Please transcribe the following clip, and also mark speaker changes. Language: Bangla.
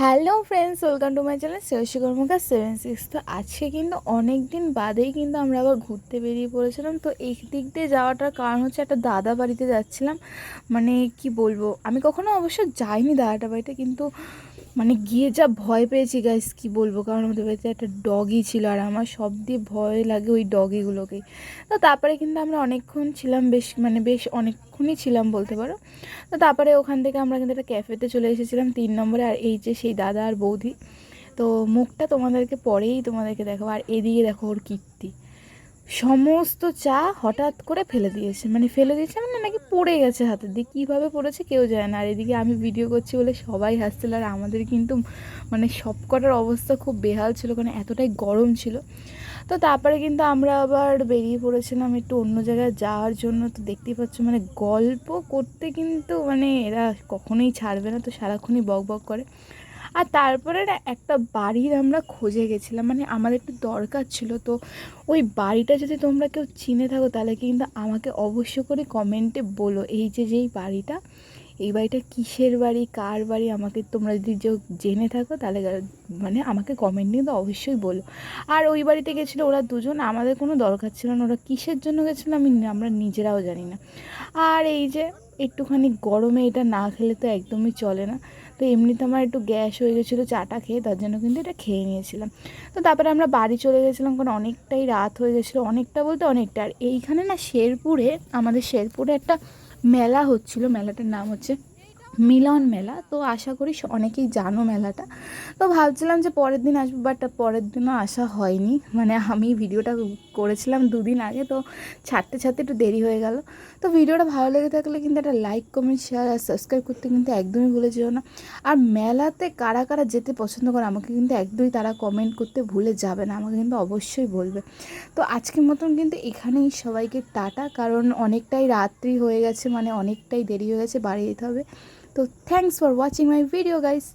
Speaker 1: Hello friends, welcome to my channel Shreyasi Karmakar seven six. তো আজকে কিন্তু অনেক দিন বাদেই কিন্তু আমরা আবার ঘুরতে বেরিয়ে পড়েছিলাম। তো এই দিক দিয়ে যাওয়াটার কারণ হচ্ছে একটা দাদা বাড়িতে যাচ্ছিলাম। মানে কি বলব, আমি কখনো অবশ্য যাইনি দাদাটা বাড়িতে, কিন্তু মানে গিয়ে যা ভয় পেয়েছি গাইস কি বলব? কারণ আমাদের বাড়িতে একটা ডগি ছিল আর আমার সব দিয়ে ভয় লাগে ওই ডগিগুলোকে তো তারপরে কিন্তু আমরা অনেকক্ষণ ছিলাম, বেশ মানে বেশ অনেকক্ষণই ছিলাম বলতে পারো। তো তারপরে ওখান থেকে আমরা কিন্তু একটা ক্যাফেতে চলে এসেছিলাম তিন নম্বরে, আর এই যে সেই দাদা আর বৌদি। তো মুখটা তোমাদেরকে পরেই তোমাদেরকে দেখো আর এদিকে দেখো ওর কীর্তি। সমস্ত চা হঠাৎ করে ফেলে দিয়েছে। মানে ফেলে দিয়েছে মানে নাকি পড়ে গেছে হাতের দিয়ে কীভাবে পড়েছে কেউ জানে না। আর এদিকে আমি ভিডিও করছি বলে সবাই হাসছিল আর আমাদের কিন্তু মানে সব কটার অবস্থা খুব বেহাল ছিল, কারণ এতটাই গরম ছিল। তো তারপরে কিন্তু আমরা আবার বেরিয়ে পড়েছিলাম একটু অন্য জায়গায় যাওয়ার জন্য। তো দেখতেই পাচ্ছ মানে গল্প করতে কিন্তু মানে এরা কখনোই ছাড়বে না। তো সারাক্ষণই বক বক করে। আর তারপরে না একটা বাড়ির আমরা খোঁজে গেছিলাম মানে আমাদের একটু দরকার ছিল, তো ওই বাড়িটা যদি তোমরা কেউ চিনে থাকো তাহলে কিন্তু আমাকে অবশ্য করে কমেন্টে বলো, এই যে যেই বাড়িটা এই বাড়িটা কিসের বাড়ি? কার বাড়ি? আমাকে তোমরা যদি জেনে থাকো, তাহলে মানে আমাকে কমেন্ট নিয়ে তো অবশ্যই বলো। আর ওই বাড়িতে গেছিল ওরা দুজন, আমাদের কোনো দরকার ছিল না, ওরা কিসের জন্য গেছিল আমি আমরা নিজেরাও জানি না। আর এই যে একটুখানি গরমে এটা না খেলে তো একদমই চলে না। তো এমনিতে আমার একটু গ্যাস হয়ে গেছিল চাটা খেয়ে, তার জন্য কিন্তু এটা খেয়ে নিয়েছিলাম। তো তারপরে আমরা বাড়ি চলে গেছিলাম, কারণ অনেকটাই রাত হয়ে গেছিল, অনেকটা বলতে অনেকটা। আর এইখানে না শেরপুরে, আমাদের শেরপুরে একটা মেলা হচ্ছিল মেলাটার নাম হচ্ছে মিলন মেলা, তো আশা করি অনেকেই জানো মেলাটা। তো ভাবছিলাম যে পরের দিন আসব বাট পরের দিনও আসা হয়নি। মানে আমি ভিডিওটা করেছিলাম দুদিন আগে, তো ছাড়তে ছাড়তে একটু দেরি হয়ে গেল। তো ভিডিওটা ভালো লেগে থাকলে কিন্তু একটা লাইক কমেন্ট শেয়ার আর সাবস্ক্রাইব করতে কিন্তু একদমই ভুলে যেও না। আর মেলাতে কারা কারা যেতে পছন্দ করে, আমাকে কিন্তু একদমই তারা কমেন্ট করতে ভুলে যাবে না, আমাকে কিন্তু অবশ্যই বলবে। তো আজকের মতন কিন্তু এখানেই সবাইকে টাটা, কারণ অনেকটাই রাত্রি হয়ে গেছে মানে অনেকটাই দেরি হয়ে গেছে, বাড়ি যেতে হবে। তো thanks for watching my video guys